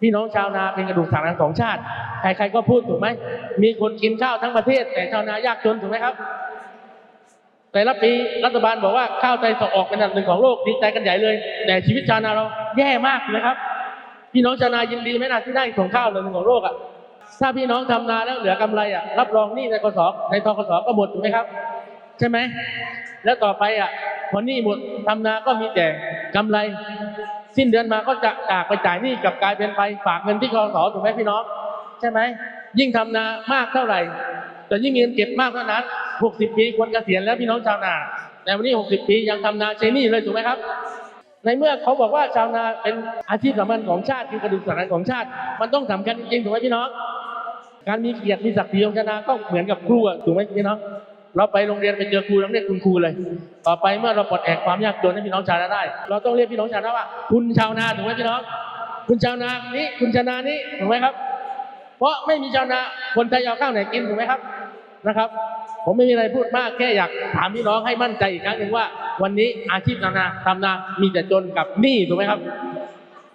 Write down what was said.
พี่น้องชาวนาเป็นกระดูกสันหลังของชาติ ใครๆก็พูดถูกไหม มีคนกินข้าวทั้งประเทศ แต่ชาวนายากจนถูกไหมครับ แต่ละปีรัฐบาลบอกว่าข้าวไตส่งออกเป็นอันดับหนึ่งของโลกดีใจกันใหญ่เลย แต่ชีวิตชาวนาเราแย่มากนะครับ พี่น้องชาวนายินดีไหมนะที่ได้ส่งข้าวอันดับหนึ่งของโลกอะ ถ้าพี่น้องทำนาแล้วเหลือกำไรอะรับรองหนี่ในกสในทกสก็หมดถูกไหมครับ ใช่ไหม แล้วต่อไปอะพอหนี้หมดทำนาก็มีแต่ กำไร สิ้นเดือนมาก็จะจากไปจ่ายหนี้กับกลายเป็นไปฝากเงินที่กสถูกไหมพี่น้อง ใช่ไหม ยิ่งทำนามากเท่าไหร่แต่ยิ่งเงินเก็บมากเท่านั้น 60 ปีควรเกษียณแล้วพี่น้องชาวนา แต่วันนี้ 60 ปียังทำนาใช้หนี้เลยถูกไหมครับ ในเมื่อเขาบอกว่าชาวนาเป็นอาชีพสำคัญของชาติคือกระดูกสันหลังของชาติ มันต้องสำคัญจริงๆถูกไหมพี่น้อง การมีเกียรติมีศักดิ์ศรีของชาวนาก็เหมือนกับครูอะถูกไหมพี่น้อง เราไปโรงเรียนไปเจอครูเราเรียกคุณครูเลย ต่อไปเมื่อเราปลดแอกความยากจนให้พี่น้องชาวนาได้ เราต้องเรียกพี่น้องชาวนาว่า คุณชาวนาถูกไหมพี่น้อง คุณชาวนานี้คุณชาวนานี้ถูกไหมครับ เพราะไม่มีชาวนาคนไทยเอาข้าวไหนกินถูกไหมครับนะครับ ผมไม่มีอะไรพูดมากแค่อยากถามพี่น้องให้มั่นใจอีกครั้งหนึ่งว่า วันนี้อาชีพชาวนาทำนามีแต่จนกับหนี้ถูกไหมครับ